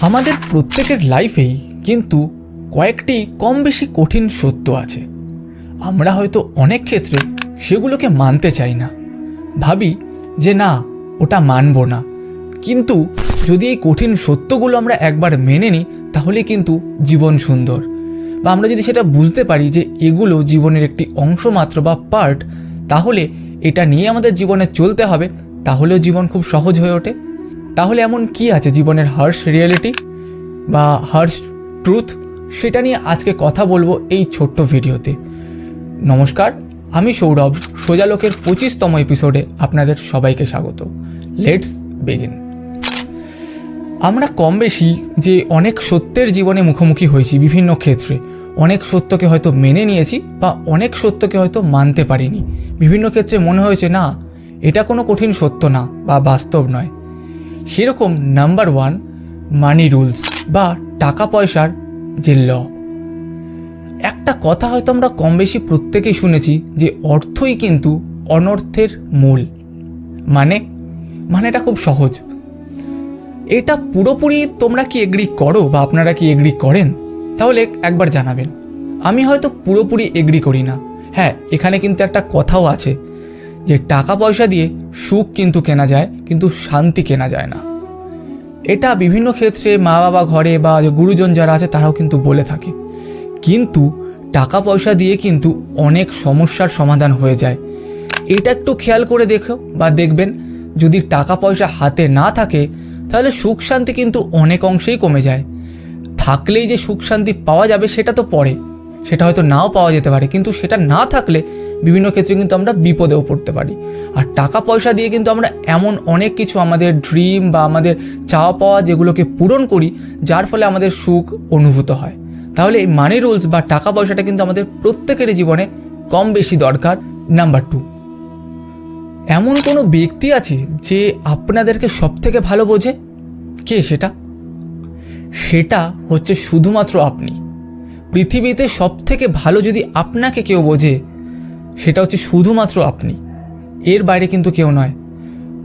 আমাদের প্রত্যেকের লাইফেই কিন্তু কয়েকটি কম বেশি কঠিন সত্য আছে। আমরা হয়তো অনেক ক্ষেত্রে সেগুলোকে মানতে চাই না। ভাবি যে না, ওটা মানব না। কিন্তু যদি এই কঠিন সত্যগুলো আমরা একবার মেনে নিই তাহলে কিন্তু জীবন সুন্দর। বা আমরা যদি সেটা বুঝতে পারি যে এগুলো জীবনের একটি অংশ মাত্র বা পার্ট তাহলে এটা নিয়ে আমাদের জীবনে চলতে হবে, তাহলেও জীবন খুব সহজ হয়ে ওঠে। তাহলে এমন কি আছে জীবনের হার্শ রিয়েলিটি বা হার্শ ট্রুথ সেটা নিয়ে আজকে কথা বলব এই ছোট্ট ভিডিওতে। নমস্কার, আমি সৌরভ, সোজালোকের পঁচিশতম এপিসোডে আপনাদের সবাইকে স্বাগত। লেটস বেগিন আমরা কম বেশি যে অনেক সত্যের জীবনে মুখোমুখি হয়েছি বিভিন্ন ক্ষেত্রে, অনেক সত্যকে হয়তো মেনে নিয়েছি বা অনেক সত্যকে হয়তো মানতে পারিনি। বিভিন্ন ক্ষেত্রে মনে হয়েছে, না, এটা কোনো কঠিন সত্য না বা বাস্তব নয়। সেরকম নাম্বার ওয়ান মানি রুলস বা টাকা পয়সার যে ল একটা কথা হয়তো আমরা কম বেশি প্রত্যেকেই শুনেছি যে অর্থই কিন্তু অনর্থের মূল। মানে মানে এটা খুব সহজ। এটা পুরোপুরি তোমরা কি এগ্রি করো বা আপনারা কি এগ্রি করেন? তাহলে একবার জানাবেন। আমি হয়তো পুরোপুরি এগ্রি করি না। হ্যাঁ এখানে কিন্তু একটা কথাও আছে। যে টাকা পয়সা দিয়ে সুখ কিন্তু কেনা যায়, কিন্তু শান্তি কেনা যায় না। এটা বিভিন্ন ক্ষেত্রে মা বাবা ঘরে বা যে গুরুজন যারা আছে, তারাও কিন্তু বলে থাকে। কিন্তু টাকা পয়সা দিয়ে কিন্তু অনেক সমস্যার সমাধান হয়ে যায়। এটা একটু খেয়াল করে দেখো বা দেখবেন, যদি টাকা পয়সা হাতে না থাকে, তাহলে সুখ শান্তি কিন্তু অনেক অংশেই কমে যায়। থাকলেই যে সুখ শান্তি পাওয়া যাবে, সেটা তো পরে। সেটা হয়তো নাও পাওয়া যেতে পারে, কিন্তু সেটা না থাকলে বিভিন্ন ক্ষেত্রে কিন্তু আমরা বিপদেও পড়তে পারি। আর টাকা পয়সা দিয়ে কিন্তু আমরা এমন অনেক কিছু আমাদের ড্রিম বা আমাদের চাওয়া পাওয়া যেগুলোকে পূরণ করি, যার ফলে আমাদের সুখ অনুভূত হয়। তাহলে এই মানি রুলস বা টাকা পয়সাটা কিন্তু আমাদের প্রত্যেকেরই জীবনে কম বেশি দরকার নাম্বার টু এমন কোনো ব্যক্তি আছে যে আপনাদেরকে সব থেকে ভালো বোঝে? কে সেটা? সেটা হচ্ছে শুধুমাত্র আপনি। পৃথিবীতে সব থেকে ভালো যদি আপনাকে কেউ বোঝে সেটা হচ্ছে শুধুমাত্র আপনি। এর বাইরে কিন্তু কেউ নয়।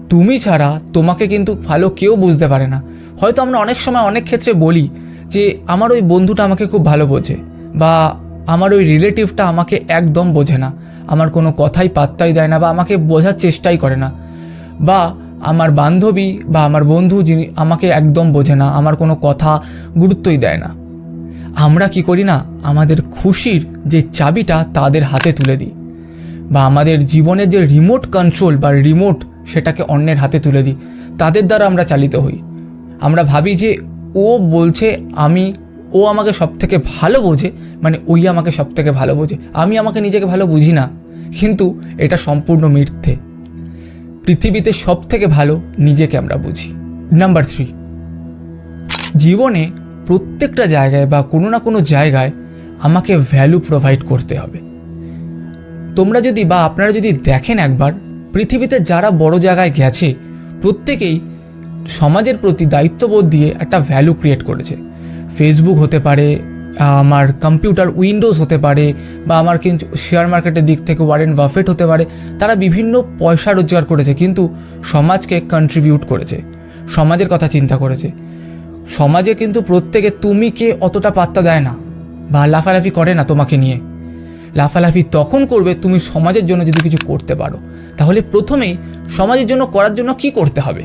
তুমি ছাড়া তোমাকে কিন্তু ভালো কেউ বুঝতে পারে না। হয়তো আমরা অনেক সময় অনেক ক্ষেত্রে বলি যে, আমার ওই বন্ধুটা আমাকে খুব ভালো বোঝে বা, আমার ওই রিলেটিভটা আমাকে একদম বোঝে না। আমার কোনো কথাই পাত্তাই দেয় না বা আমাকে বোঝার চেষ্টাই করে না। বা, আমার বান্ধবী বা আমার বন্ধু যিনি আমাকে একদম বোঝে না, আমার কোনো কথা গুরুত্বই দেয় না। আমরা কি করি না? আমাদের খুশির যে চাবিটা তাদের হাতে তুলে দিই। বা আমাদের জীবনের যে রিমোট কন্ট্রোল বা রিমোট সেটাকে অন্যের হাতে তুলে দিই, তাদের দ্বারা আমরা চালিত হই। আমরা ভাবি যে ও বলছে আমি, ও আমাকে সব থেকে ভালো বোঝে মানে ওই আমাকে সব থেকে ভালো বোঝে। আমি আমাকে নিজেকে ভালো বুঝি না, কিন্তু এটা সম্পূর্ণ মিথ্যে। পৃথিবীতে সব থেকে ভালো নিজেকে আমরা বুঝি। নাম্বার থ্রি জীবনে প্রত্যেকটা জায়গায় বা কোনো না কোনো জায়গায় আমাকে ভ্যালু প্রোভাইড করতে হবে। তোমরা যদি বা আপনারা যদি দেখেন একবার, পৃথিবীতে যারা বড় জায়গায় গেছে, প্রত্যেকেই সমাজের প্রতি দায়িত্ববোধ দিয়ে একটা ভ্যালু ক্রিয়েট করেছে। ফেসবুক হতে পারে আমার কম্পিউটার উইন্ডোজ হতে পারে, বা আমার কিন্তু শেয়ার মার্কেটের দিক থেকে ওয়ারেন বাফেট হতে পারে, তারা বিভিন্ন পয়সা রোজগার করেছে, কিন্তু সমাজকে কন্ট্রিবিউট করেছে, সমাজের কথা চিন্তা করেছে। সমাজে কিন্তু প্রত্যেকে তুমি কে অতটা পাত্তা দেয় না, বা লাফালাফি করে না তোমাকে নিয়ে। লাফালাফি তখন করবে, তুমি সমাজের জন্য যদি কিছু করতে পারো। তাহলে প্রথমেই সমাজের জন্য করার জন্য কি করতে হবে?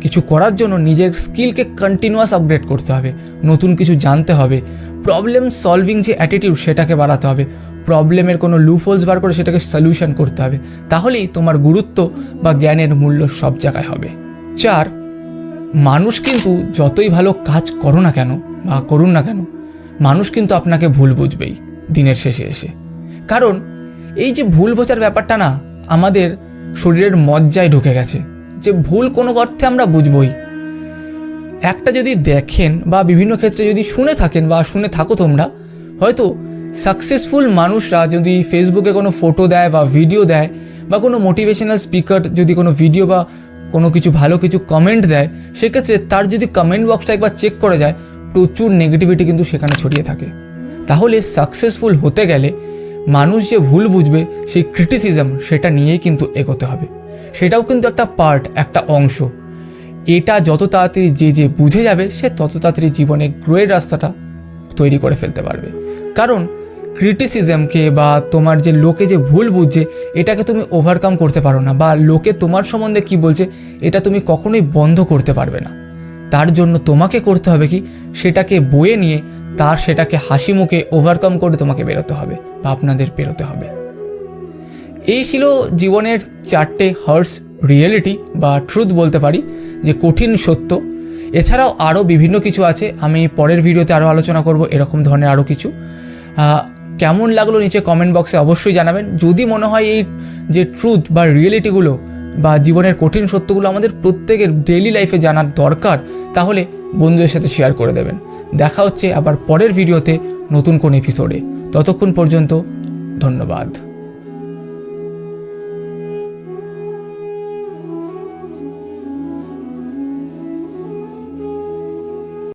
কিছু করার জন্য নিজের স্কিলকে কন্টিনিউয়াস আপগ্রেড করতে হবে। নতুন কিছু জানতে হবে। প্রবলেম সলভিং যে অ্যাটিটিউড সেটাকে বাড়াতে হবে। প্রবলেমের কোনো লুফোলস বার করে সেটাকে সলিউশন করতে হবে। তাহলেই তোমার গুরুত্ব বা জ্ঞানের মূল্য সব জায়গায় হবে। চার, মানুষ কিন্তু যতই ভালো কাজ করো না কেন বা করুন না কেন, মানুষ কিন্তু আপনাকে ভুল বুঝবেই দিনের শেষে এসে। কারণ এই যে ভুল বোঝার ব্যাপারটা না, আমাদের শরীরের মজ্জায় ঢুকে গেছে। যে ভুল কোনো অর্থে আমরা বুঝবই। একটা যদি দেখেন বা বিভিন্ন ক্ষেত্রে যদি শুনে থাকেন বা শুনে থাকো তোমরা, হয়তো সাকসেসফুল মানুষরা যদি ফেসবুকে কোনো ফটো দেয় বা ভিডিও দেয় বা কোনো মোটিভেশনাল স্পিকার যদি কোনো ভিডিও বা কোনো কিছু ভালো কিছু কমেন্ট দেয়, সেক্ষেত্রে তার যদি কমেন্ট বক্সটা একবার চেক করা যায়, প্রচুর নেগেটিভিটি কিন্তু সেখানে ছড়িয়ে থাকে। তাহলে সাকসেসফুল হতে গেলে মানুষ যে ভুল বুঝবে, সেই ক্রিটিসিজম সেটা নিয়েই কিন্তু এগোতে হবে। সেটাও কিন্তু একটা পার্ট একটা অংশ। এটা যত তাড়াতাড়ি যে যে বুঝে যাবে, সে তত তাড়াতাড়ি জীবনে গ্রোয়ের রাস্তাটা তৈরি করে ফেলতে পারবে। কারণ ক্রিটিসিজমকে বা তোমার যে লোকে যে ভুল বুঝছে, এটাকে তুমি ওভারকাম করতে পারো না, বা লোকে তোমার সম্বন্ধে কি বলছে, এটা তুমি কখনোই বন্ধ করতে পারবে না। তার জন্য তোমাকে করতে হবে কি? সেটাকে বয়ে নিয়ে তার সেটাকে হাসি মুখে ওভারকাম করে তোমাকে বেরোতে হবে বা আপনাদের বেরোতে হবে। এই ছিল জীবনের চারটে হার্স রিয়েলিটি বা ট্রুথ বলতে পারি, যে কঠিন সত্য। এছাড়াও আরও বিভিন্ন কিছু আছে, আমি পরের ভিডিওতে আরও আলোচনা করব, এরকম ধরনের আরও কিছু। কেমন লাগল নিচে কমেন্ট বক্সে অবশ্যই জানাবেন। যদি মনে হয় এই যে ট্রুথ বা রিয়েলিটিগুলো বা জীবনের কঠিন সত্যগুলো আমাদের প্রত্যেকের ডেইলি লাইফে জানার দরকার, তাহলে বন্ধুদের সাথে শেয়ার করে দেবেন। দেখা হচ্ছে আবার পরের ভিডিওতে নতুন কোন এপিসোডে ততক্ষণ পর্যন্ত ধন্যবাদ।